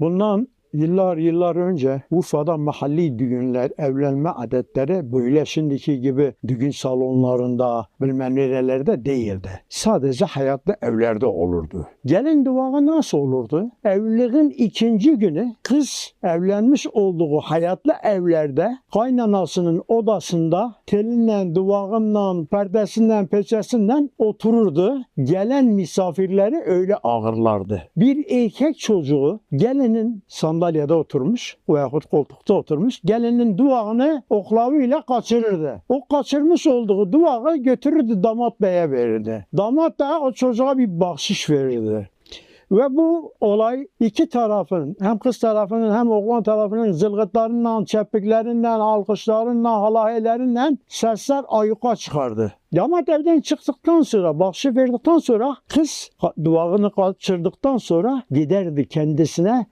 Bundan yıllar yıllar önce Urfa'da mahalli düğünler, evlenme adetleri böyle şimdiki gibi düğün salonlarında bilmem nerelerde değildi. Sadece hayatta evlerde olurdu. Gelin duağı nasıl olurdu? Evliliğin ikinci günü kız evlenmiş olduğu hayatlı evlerde kaynanasının odasında telinle, duvağınla, perdesinden, peçesinden otururdu. Gelen misafirleri öyle ağırlardı. Bir erkek çocuğu gelinin sandalyede oturmuş veyahut koltukta oturmuş gelinin duvağını oklavıyla kaçırırdı. O kaçırmış olduğu duvağı götürürdü damat beye verirdi. Damat da o çocuğa bir bahşiş verirdi. Ve bu olay iki tarafın hem kız tarafının hem oğlan tarafının zılgıtlarından, çepiklerinden, alkışlarından, halahelerinden sesler ayyuka çıkardı. Damat evden çıktıktan sonra, bahşiş verdikten sonra kız duvağını kaçırdıktan sonra giderdi kendisine